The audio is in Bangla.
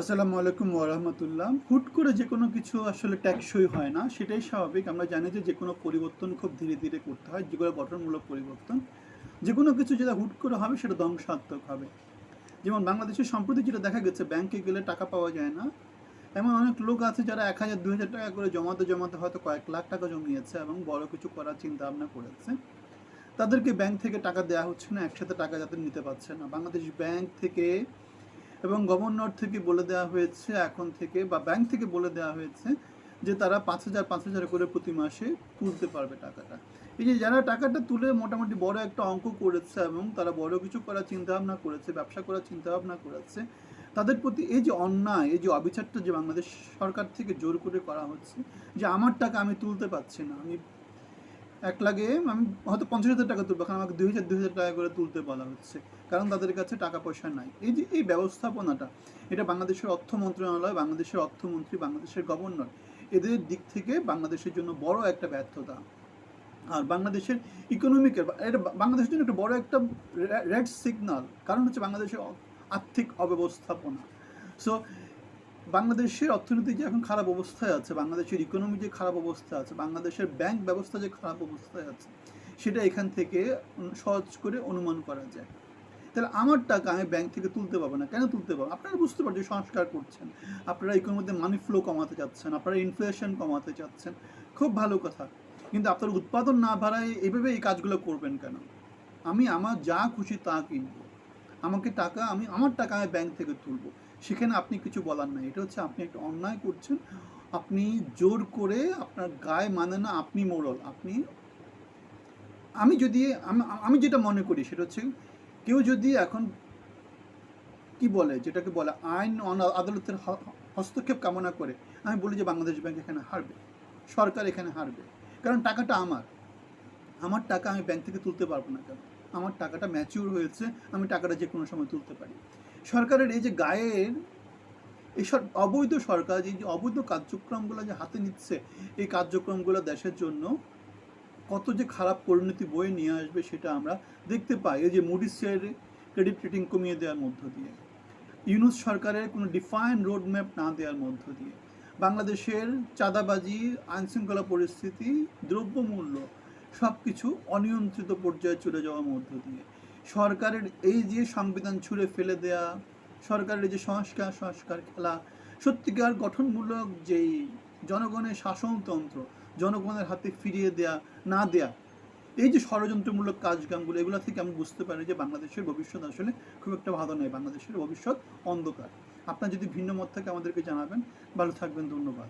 আসসালামু আলাইকুম ওরহমতুল্লাহ হুট করে যে কোনো কিছু আসলে ট্যাক্সই হয় না, সেটাই স্বাভাবিক। আমরা জানি যে যে কোনো পরিবর্তন খুব ধীরে ধীরে করতে হয় যেগুলো গঠনমূলক পরিবর্তন। যে কোনো কিছু যেটা হুট করে হবে, সেটা ধ্বংসাত্মক হবে। যেমন বাংলাদেশের সম্প্রতি যেটা দেখা গেছে, ব্যাংকে গেলে টাকা পাওয়া যায় না। এমন অনেক লোক আছে যারা এক হাজার দু হাজার টাকা করে জমাতে জমাতে হয়তো কয়েক লাখ টাকা জমিয়েছে এবং বড় কিছু করার চিন্তা ভাবনা করেছে। তাদেরকে ব্যাংক থেকে টাকা দেওয়া হচ্ছে না, একসাথে টাকা যাতে নিতে পারছে না। বাংলাদেশ ব্যাংক থেকে এবং গভর্নর থেকে বলে দেওয়া হয়েছে, এখন থেকে বা ব্যাংক থেকে বলে দেওয়া হয়েছে যে তারা পাঁচ হাজার পাঁচ হাজার করে প্রতি মাসে তুলতে পারবে টাকাটা। এই যে যারা টাকাটা তুলে মোটামুটি বড় একটা অঙ্ক করেছে এবং তারা বড় কিছু করার চিন্তাভাবনা করেছে, ব্যবসা করার চিন্তাভাবনা করেছে, তাদের প্রতি এই যে অন্যায়, এই যে অবিচারটা যে বাংলাদেশ সরকার থেকে জোর করে করা হচ্ছে যে আমার টাকা আমি তুলতে পারছি না, আমি এক লাগে আমি হয়তো পঞ্চাশ হাজার টাকা তুলবো, কারণ আমাকে দুই হাজার দুই হাজার টাকা করে তুলতে বলা হচ্ছে। কারণ তাদের কাছে টাকা পয়সা নাই। এই যে, এই ব্যবস্থাপনাটা, এটা বাংলাদেশের অর্থ মন্ত্রণালয়, বাংলাদেশের অর্থমন্ত্রী, বাংলাদেশের গভর্নর, এদের দিক থেকে বাংলাদেশের জন্য বড় একটা ব্যর্থতা। আর বাংলাদেশের ইকোনমিকের এটা বাংলাদেশের জন্য একটা বড় একটা রেড সিগনাল কারণ হচ্ছে বাংলাদেশের আর্থিক অব্যবস্থাপনা। সো বাংলাদেশের অর্থনীতি যে এখন খারাপ অবস্থায় আছে, বাংলাদেশের ইকোনমি যে খারাপ অবস্থা আছে, বাংলাদেশের ব্যাংক ব্যবস্থা যে খারাপ অবস্থায় আছে, সেটা এখান থেকে সহজ করে অনুমান করা যায়। তাহলে আমার টাকা আমি ব্যাংক থেকে তুলতে পারব না। কেন তুলতে পারব? আপনারা বুঝতে পারছেন সংস্কার করছেন। আপনারা ইকোনমিতে মানি ফ্লো কমাতে চাচ্ছেন, আপনারা ইনফ্লেশন কমাতে চাচ্ছেন। খুব ভালো কথা। কিন্তু আপনার উৎপাদন না বাড়ায় এভাবে এই কাজগুলো করবেন কেন? আমি আমার যা খুশি তা কিনবো। আমাকে টাকা, আমি আমার টাকা আমি ব্যাংক থেকে তুলবো। সেখানে আপনি কিছু বলার নাই। এটা হচ্ছে আপনি একটা অন্যায় করছেন। আপনি জোর করে আপনার গায়ে মানে না আপনি মোড়ল আপনি, আমি যদি, আমি যেটা মনে করি সেটা হচ্ছে কেউ যদি এখন কি বলে, যেটাকে বলে আইন আদালতের হস্তক্ষেপ কামনা করে, আমি বলি যে বাংলাদেশ ব্যাংক এখানে হারবে। সরকার এখানে হারবে। কারণ টাকাটা আমার। আমার টাকা আমি ব্যাংক থেকে তুলতে পারব না কেন? আমার টাকাটা ম্যাচিউর হয়েছে, আমি টাকাটা যে কোনো সময় তুলতে পারি। সরকারের এই যে গায়ের এইসব অবৈধ সরকার এই যে অবৈধ কার্যক্রমগুলো যে হাতে নিচ্ছে, এই কার্যক্রমগুলো দেশের জন্য কত যে খারাপ পরিণতি বয়ে নিয়ে আসবে সেটা আমরা দেখতে পাই। এই যে মুডিসের ক্রেডিট রেটিং কমিয়ে দেওয়ার মধ্য দিয়ে ইউনুস সরকারের কোনো ডিফাইন রোড ম্যাপ না দেওয়ার মধ্য দিয়ে, বাংলাদেশের চাঁদাবাজি, আইনশৃঙ্খলা পরিস্থিতি, দ্রব্যমূল্য সব কিছু অনিয়ন্ত্রিত পর্যায়ে চলে যাওয়ার মধ্য দিয়ে। সরকারের এই যে সংবিধান ছুঁড়ে ফেলে দেয়া, সরকারের যে সংস্কার সংস্কার খেলা, সত্যিকার গঠনমূলক যেই জনগণের শাসনতন্ত্র, জনগণের হাতে ফিরিয়ে দেয়া, না দেয়া, এই যে ষড়যন্ত্রমূলক কাজকামগুলো, এগুলো থেকে আমি বুঝতে পারি যে বাংলাদেশের ভবিষ্যৎ আসলে খুব একটা ভালো নয়। বাংলাদেশের ভবিষ্যৎ অন্ধকার। আপনার যদি ভিন্ন মত থাকে আমাদেরকে জানাবেন। ভালো থাকবেন, ধন্যবাদ।